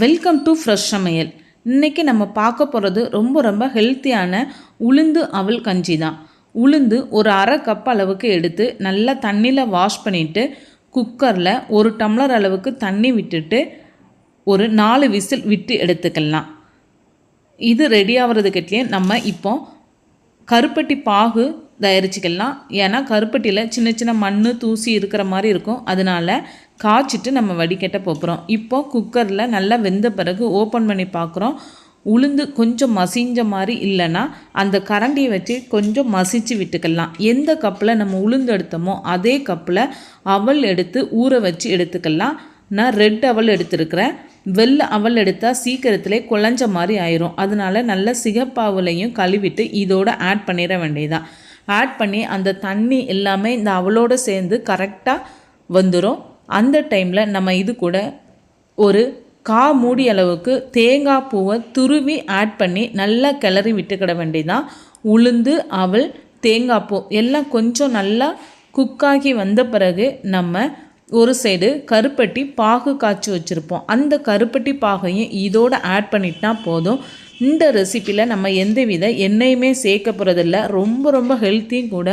Welcome to fresh சமையல். இன்றைக்கி நம்ம பார்க்க போகிறது ரொம்ப ரொம்ப ஹெல்த்தியான உளுந்து அவல் கஞ்சி தான். உளுந்து ஒரு அரை கப் அளவுக்கு எடுத்து நல்லா தண்ணியில் வாஷ் பண்ணிவிட்டு குக்கரில் ஒரு டம்ளர் அளவுக்கு தண்ணி விட்டுட்டு ஒரு நாலு விசில் விட்டு எடுத்துக்கலாம். இது ரெடி ஆகிறதுக்கிட்டே நம்ம இப்போ கருப்பட்டி பாகு தயாரிச்சுக்கலாம். ஏன்னா கருப்பட்டியில் சின்ன சின்ன மண் தூசி இருக்கிற மாதிரி இருக்கும். அதனால் காய்ச்சிட்டு நம்ம வடிகட்ட போகிறோம் இப்போ குக்கரில் நல்லா வெந்த பிறகு ஓப்பன் பண்ணி பார்க்குறோம் உளுந்து கொஞ்சம் மசிஞ்ச மாதிரி இல்லைன்னா அந்த கரண்டியை வச்சு கொஞ்சம் மசிச்சு விட்டுக்கலாம். எந்த கப்பில் நம்ம உளுந்து எடுத்தோமோ அதே கப்பில் அவல் எடுத்து ஊற வச்சு எடுத்துக்கலாம். நான் ரெட் அவல் எடுத்துருக்கிறேன். வெள்ளை அவல் எடுத்தால் சீக்கிரத்திலே குழஞ்ச மாதிரி ஆயிரும். அதனால நல்ல சிகப்பாவுலையும் கழுவிட்டு இதோட ஆட் பண்ணிட வேண்டியதான் ஆட் பண்ணி அந்த தண்ணி எல்லாமே இந்த அவளோடு சேர்ந்து கரெக்டாக வந்துடும் அந்த டைமில் நம்ம இது கூட ஒரு கா மூடி அளவுக்கு தேங்காய் பூவை துருவி ஆட் பண்ணி நல்லா கிளறி விட்டுக்கிட வேண்டியதான் உளுந்து அவள் தேங்காய் பூ எல்லாம் கொஞ்சம் நல்லா குக்காகி வந்த பிறகு நம்ம ஒரு சைடு கருப்பட்டி பாகு காய்ச்சி வச்சுருப்போம். அந்த கருப்பட்டி பாகையும் இதோடு ஆட் பண்ணிட்டா போதும். இந்த ரெசிப்பியில் நம்ம எந்த வித எண்ணெயுமே சேர்க்க போகிறதில்ல ரொம்ப ரொம்ப ஹெல்த்தியும் கூட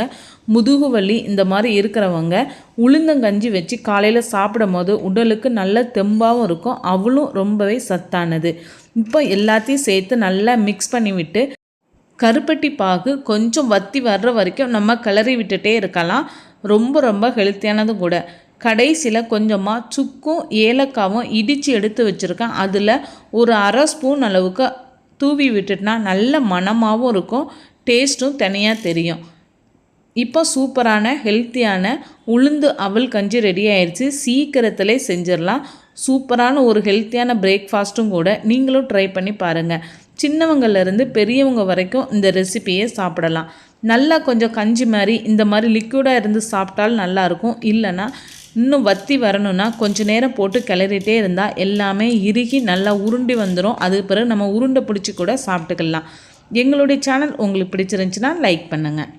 முதுகு வலி இந்த மாதிரி இருக்கிறவங்க உளுந்தங்கஞ்சி வச்சு காலையில் சாப்பிடும் போது உடலுக்கு நல்ல தெம்பாகவும் இருக்கும். அவளும் ரொம்பவே சத்தானது. இப்போ எல்லாத்தையும் சேர்த்து நல்லா மிக்ஸ் பண்ணி விட்டு கருப்பட்டி பாகு கொஞ்சம் வத்தி வர்ற வரைக்கும் நம்ம கிளறி விட்டுட்டே இருக்கலாம். ரொம்ப ரொம்ப ஹெல்த்தியானதும் கூட. கடைசியில் கொஞ்சமாக சுக்கும் ஏலக்காவும் இடித்து எடுத்து வச்சுருக்கேன். அதில் ஒரு அரை ஸ்பூன் அளவுக்கு தூவி விட்டுட்டுனா நல்ல மணமாகவும் இருக்கும் டேஸ்ட்டும் தனியாக தெரியும். இப்போ சூப்பரான ஹெல்த்தியான உளுந்து அவல் கஞ்சி ரெடி ஆயிடுச்சு சீக்கிரத்திலே செஞ்சிடலாம். சூப்பரான ஒரு ஹெல்த்தியான பிரேக்ஃபாஸ்ட்டும் கூட நீங்களும் ட்ரை பண்ணி பாருங்கள் சின்னவங்கள்லேருந்து பெரியவங்க வரைக்கும் இந்த ரெசிப்பியை சாப்பிடலாம். நல்லா கொஞ்சம் கஞ்சி மாதிரி இந்த மாதிரி லிக்விடாக இருந்து சாப்பிட்டாலும் நல்லாயிருக்கும். இல்லைன்னா இன்னும் வத்தி வரணும்னா கொஞ்சம் நேரம் போட்டு கிளறிட்டே இருந்தால் எல்லாமே இறுகி நல்லா உருண்டி வந்துடும் அதுக்கு பிறகு நம்ம உருண்டை பிடிச்சி கூட சாப்பிட்டுக்கலாம். எங்களுடைய சேனல் உங்களுக்கு பிடிச்சிருந்துச்சின்னா லைக் பண்ணுங்கள்